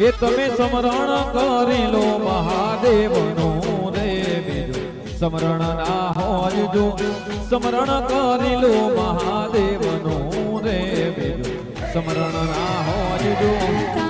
એ તમે સમરણ કરી લો મહાદેવનું રે બીજું. સમરણ ના હોજજો સમરણ કરી લો મહાદેવનું રે બીજું. સમરણ ના હોજજો